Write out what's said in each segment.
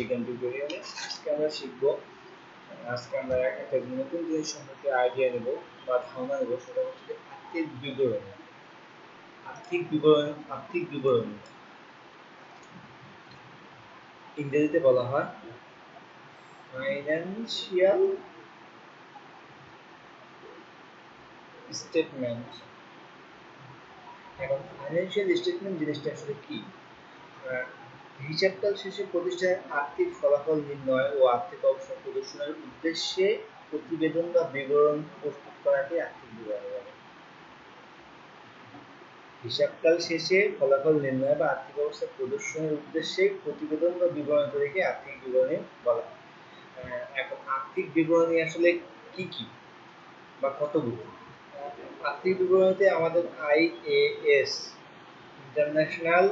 বিজ্ঞান টিউটোরিয়ালে আজকে আমরা শিখব, আজকে আমরা একটা নতুন জিনিস সম্পর্কে আইডিয়া নেব বা ধারণা নেব, সেটা হচ্ছে আর্থিক বিবরণ। আর্থিক বিবরণ আর্থিক বিবরণ। ইংরেজিতে বলা হয় ফাইন্যান্সিয়াল স্টেটমেন্ট এখন ফাইন্যান্সিয়াল স্টেটমেন্ট জিনিসটা আসলে কি? হিসাবকাল শেষে প্রতিষ্ঠানের আর্থিক ফলাফল নির্ণয় ও আর্থিক অবস্থা প্রদর্শনের উদ্দেশ্যে প্রতিবেদন বা বিবরণ প্রস্তুত করাকে আর্থিক বিবরণ বলে। হিসাবকাল শেষে ফলাফল নির্ণয় বা আর্থিক অবস্থা প্রদর্শনের উদ্দেশ্যে প্রতিবেদন বা বিবরণ তৈরিকে আর্থিক বিবরণী বলা হয়। এখন আর্থিক বিবরণী আসলে কি কি বা কতগুলো আর্থিক বিবরণীতে আমাদের IAS international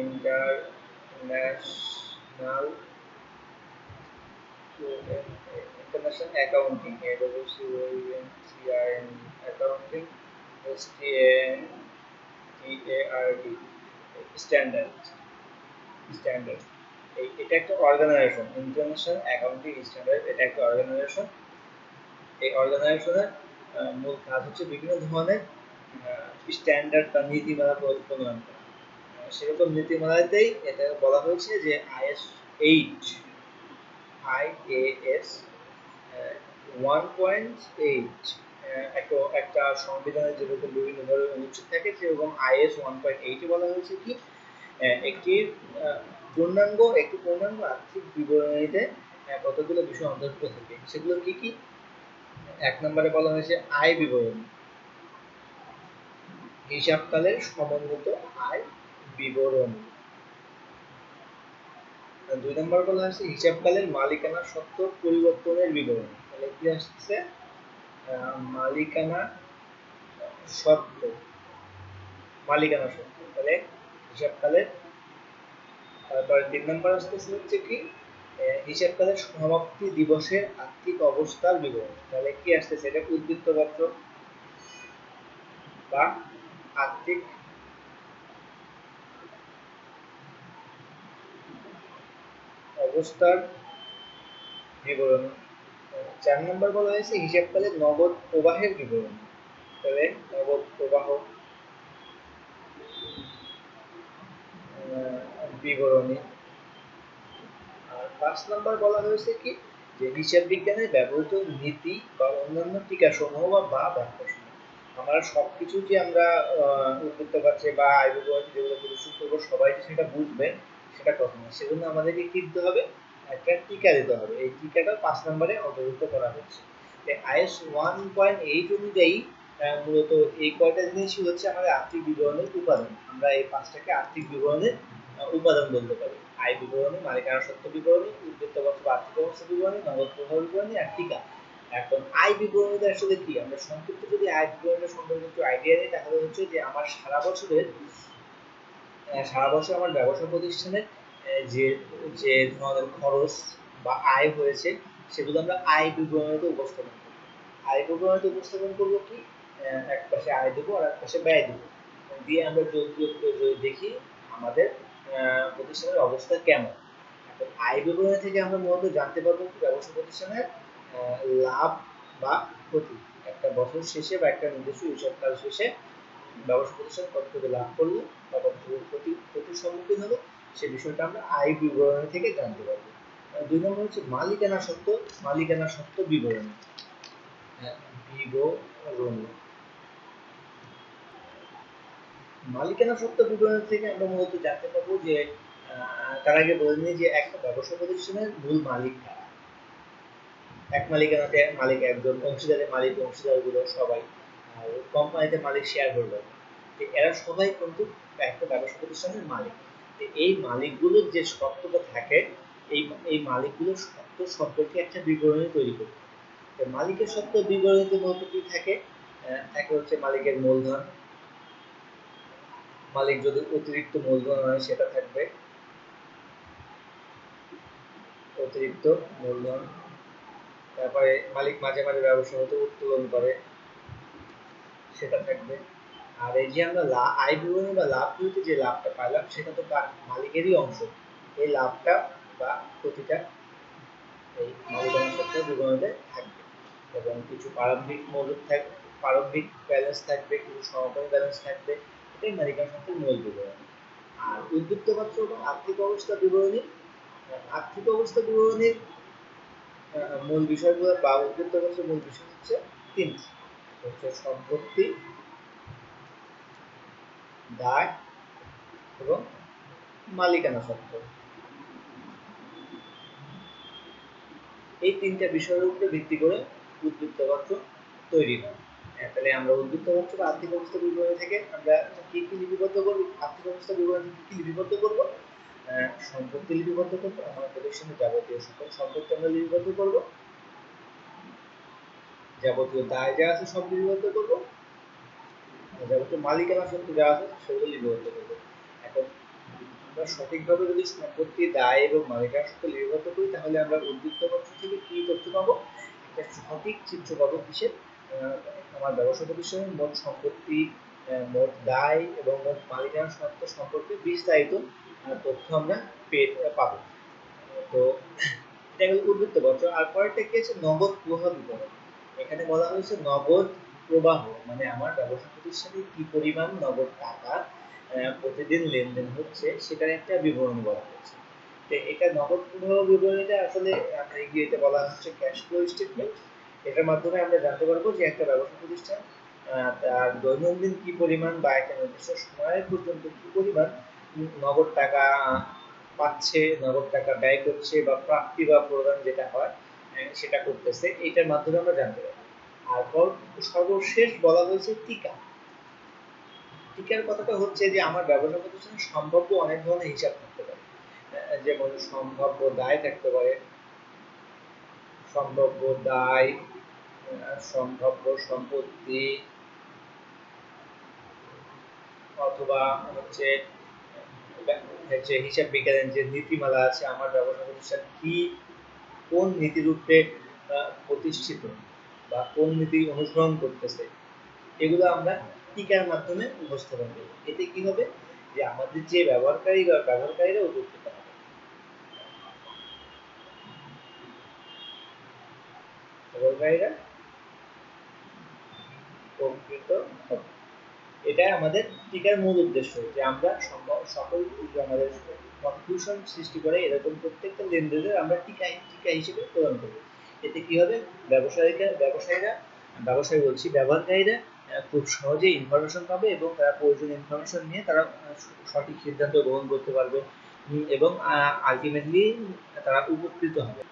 international international accounting AWCOENCRN accounting STANDARD standard standard এই, এটা একটা অর্গানাইজেশন ইন্টারন্যাশনাল অ্যাকাউন্টিং স্ট্যান্ডার্ড এটা একটা অর্গানাইজেশন এই অর্গানাইজেশনের মূল কাজ হচ্ছে বিভিন্ন ধরনের স্ট্যান্ডার্ড বা নীতিমালা প্রণয়ন করা। সেরকম নীতিমালাতেই এটা বলা হয়েছে যে IS eight IAS one point eight একটা সংবিধানের যেরকম বিভিন্ন ধরনের অনুচ্ছেদ থাকে সেরকম আইএস ওয়ান পয়েন্ট এইটে বলা হয়েছে কি একটি পূর্ণাঙ্গ একটি পূর্ণাঙ্গ আর্থিক বিবরণীতে কতগুলো বিষয় অন্তর্ভুক্ত থাকে, সেগুলো কি কি? এক নম্বরে বলা হয়েছে আয় বিবরণী, হিসাবকালের সমন্বিত আয় বিবরণ। দুই নম্বর বলা হয়েছে হিসাবকালের মালিকানা সত্ত্ব পরিবর্তনের তাহলে কি আসছে? মালিকানা সত্ত্ব মালিকানা সত্ত্ব তাহলে হিসাবকালের, তারপর তিন নম্বর আসতেছে হচ্ছে কি হিসাবকালের সমাপ্তি দিবসের আর্থিক অবস্থার বিবরণ। তাহলে কি আসতেছে? এটা উদ্বৃত্ত পত্র বা আর্থিক অবস্থার বিবরণ, চার নম্বর বলা হয়েছে হিসাবকালে নগদ প্রবাহের বিবরণ। তাহলে নগদ প্রবাহ বিবরণী। আর পাঁচ নম্বর বলা হয়েছে কি? যে হিসাব বিজ্ঞানে ব্যবহৃত নীতি বা অন্যান্য টিকাসমূহ বা বা ব্যাখ্যা সমূহ আমরা সবকিছু যে আমরা উদ্বৃত্ত পাচ্ছি বা আয় যেগুলো প্রদর্শন করব, সবাই সেটা বুঝবে? সেটা না সেজন্য আমাদেরকে কি দিতে হবে? একটা টিকা দিতে হবে। এই টিকাটা পাঁচ নম্বরে অন্তর্ভুক্ত করা হচ্ছে। আইএস ওয়ান পয়েন্ট এইট অনুযায়ী মূলত এই কয়টা জিনিসই হচ্ছে আমাদের আর্থিক বিবরণের উপাদান। আমরা এই পাঁচটাকে আর্থিক বিবরণের উপাদান বলতে পারি। আয় বিবরণী মালিকানা সত্য বিবরণী, উদ্বৃত্ত বছর আর্থিক অবস্থা বিবরণী, নগদ প্রভাব বিবরণী আর টিকা। এখন আয় বিবরণীতে আসলে কি? আমরা সংক্ষিপ্ত যদি আয় বিবরণীর সম্পর্কে একটু আইডিয়া দিই তাহলে হচ্ছে যে আমার সারা বছরের সারা বছর আমার ব্যবসা প্রতিষ্ঠানে যে যে ধরনের খরচ বা আয় হয়েছে, সেগুলো আমরা আয় বিবরণীতে উপস্থাপন করব। আয় বিবরণীতে উপস্থাপন করব কি? এক পাশে আয় দেবো আর এক পাশে ব্যয় দেবো। দিয়ে আমরা যোগ যোগ করে দেখি আমাদের প্রতিষ্ঠানের অবস্থা কেমন। এখন আয় বিবরণী থেকে আমরা মূলত জানতে পারব ব্যবসা প্রতিষ্ঠানের লাভ বা ক্ষতি। একটা বছর শেষে বা একটা নির্দিষ্ট হিসাবকাল শেষে ব্যবসা প্রতিষ্ঠান কতটুকু লাভ করল বা ক্ষতি ক্ষতির সম্মুখীন হলো, সে বিষয়টা আমরা আয় বিবরণী থেকে জানতে পারব। দুই নম্বর হচ্ছে মালিকানা সত্ত্ব মালিকানা সত্ত্ব বিবরণী। বিবরণী। মালিকানা সত্ত্ব বিবরণী থেকে আমরা মূলত জানতে পারব যে তার আগে বলে নিই যে একটা ব্যবসা প্রতিষ্ঠানের মূল মালিক এক মালিকানাতে মালিক একজন, অংশীদারের মালিক, অংশীদারগুলো সবাই, আর কোম্পানিতে মালিক শেয়ার হোল্ডার এরা সবাই কিন্তু একটা ব্যবসা প্রতিষ্ঠানের মালিক এই মালিকগুলোর যে সত্যটা থাকে, এই এই মালিকগুলোর সত্য সম্পর্কে একটা বিবরণী তৈরি করতে মালিকের সত্য বিবরণীতে মূলত কি থাকে থাকে হচ্ছে মালিকের মূলধন। মালিক যদি অতিরিক্ত মূলধন হয়, সেটা থাকবে। অতিরিক্ত মূলধন। তারপরে মালিক মাঝে মাঝে ব্যবসা হতে উত্তোলন করে, সেটা থাকবে। আর এই যে আমরা আয় বিবরণী বা লাভ হইতে যে লাভটা পাইলাম, সেটা তো কার? মালিকেরই অংশ। এই লাভটা বা ক্ষতিটা এই মালিকানা সত্ত্বের বিবরণীতে থাকবে। এবং কিছু প্রারম্ভিক মৌলিক থাকবে প্রারম্ভিক ব্যালেন্স থাকবে, কিছু সহকারী ব্যালেন্স থাকবে, এটাই মালিকানা সত্ত্বের মূল বিবরণী। আর উদ্বৃত্ত পত্র এবং আর্থিক অবস্থা বিবরণী, আর্থিক অবস্থা বিবরণীর মূল বিষয়গুলো বা উদ্বৃত্ত পত্রের মূল বিষয় হচ্ছে তিনটি। হচ্ছে সম্পত্তি দায় এবং মালিকানা সত্ত্ব এই তিনটা বিষয়ের উপরে ভিত্তি করে উদ্বৃত্ত পত্র তৈরি হয়। তাহলে আমরা উদ্বৃত্ত পত্র বা আর্থিক অবস্থা বিবরণী থেকে আমরা কি কি লিপিবদ্ধ করব, আর্থিক অবস্থা বিবরণী কি লিপিবদ্ধ করব সম্পত্তি লিপিবদ্ধ করব, আমার প্রতিষ্ঠানের যাবতীয় সকল সম্পত্তি আমরা লিপিবদ্ধ করব। যাবতীয় দায় যা আছে সব লিপিবদ্ধ করব। যাবতীয় মালিকানা সত্ত্ব যা আছে, সেগুলো লিপিবদ্ধ করব এখন আমরা সঠিকভাবে যদি সম্পত্তি দায় এবং মালিকানা সত্ত্ব লিপিবদ্ধ করি তাহলে আমরা উদ্বৃত্ত পত্র থেকে কি তথ্য পাবো? একটা সঠিক চিত্র পাবো কিসের? আমার ব্যবসা প্রতিষ্ঠানের মোট সম্পত্তি মোট দায় এবং মোট মালিকানা সত্ত্ব সম্পর্কে বিস্তারিত তথ্য আমরা পেয়ে, পাবো। তো এটা হলো উদ্বৃত্ত পত্র। আর পরেরটা কি আছে? নগদ প্রবাহ বিবরণ এখানে বলা হয়েছে নগদ প্রবাহ মানে আমার ব্যবসা প্রতিষ্ঠানে কি পরিমাণ নগদ টাকা প্রতিদিন লেনদেন হচ্ছে, সেটার একটা বিবরণ বলা হয়েছে। তো এটা নগদ প্রবাহ বিবরণীটা আসলে ইংরেজিতে বলা হচ্ছে ক্যাশ ফ্লো স্টেটমেন্ট এটার মাধ্যমে আমরা জানতে পারব যে একটা ব্যবসা প্রতিষ্ঠান তার দৈনন্দিন কি পরিমাণ বা একটা নির্দিষ্ট সময় পর্যন্ত কি পরিমাণ নগদ টাকা পাচ্ছে, নগদ টাকা ব্যয় করছে বা প্রাপ্তি বা প্রদান যেটা হয় সেটা করতেছে। এটার মাধ্যমে আমরা জানতে পারব। আর সর্বশেষ বলা হয়েছে টিকা। টিকার কথাটা হচ্ছে যে, আমার ব্যবসা প্রতিষ্ঠানে সম্ভাব্য অনেক ধরনের হিসাব থাকতে পারে। যেমন সম্ভাব্য দায় থাকতে পারে, সম্ভাব্য দায় সম্ভাব্য সম্পত্তি, অথবা হচ্ছে হচ্ছে হিসাব বিজ্ঞানের যে নীতিমালা আছে, আমার ব্যবসা প্রতিষ্ঠান কি, কোন নীতিরূপে প্রতিষ্ঠিত। বা কোন নীতি অনুসরণ করতেছে, এগুলো আমরা টিকার মাধ্যমে উপস্থাপন করব। এতে কি হবে? যে আমাদের যে ব্যবহারকারী বা ব্যবহারকারীরা উপকৃত উপকৃত হবে। এটাই আমাদের টিকার মূল উদ্দেশ্য, যে আমরা সকল আমাদের কনফিউশন সৃষ্টি করে এরকম প্রত্যেকটা লেনদেনের আমরা টিকা টিকা হিসেবে প্রদান করব। এতে কি হবে? ব্যবসায়ীরা ব্যবসায়ীরা, ব্যবসায়ী বলছি, ব্যবহারকারীরা খুব সহজে ইনফরমেশন পাবে এবং তারা প্রয়োজনীয় ইনফরমেশন নিয়ে তারা সঠিক সিদ্ধান্ত গ্রহণ করতে পারবে। এবং আলটিমেটলি তারা উপকৃত হবে।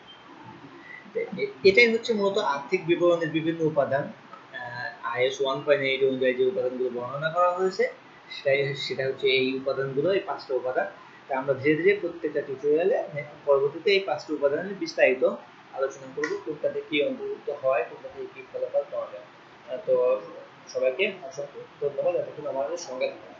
এটাই হচ্ছে মূলত আর্থিক বিবরণের বিভিন্ন উপাদান। আইএস ওয়ান পয়েন্ট এইট অনুযায়ী যে উপাদানগুলো বর্ণনা করা হয়েছে, সেটাই, সেটা হচ্ছে এই উপাদানগুলো, এই পাঁচটা উপাদান। তা আমরা ধীরে ধীরে প্রত্যেকটা টিউটোরিয়ালে পরবর্তীতে এই পাঁচটা উপাদানের বিস্তারিত আলোচনা করব, কোনটাতে কি অন্তর্ভুক্ত হয় কোনটা থেকে কি ফলাফল পাওয়া যায় তো সবাইকে অসংখ্য ধন্যবাদ, এতক্ষণ আমাদের সঙ্গে জন্য।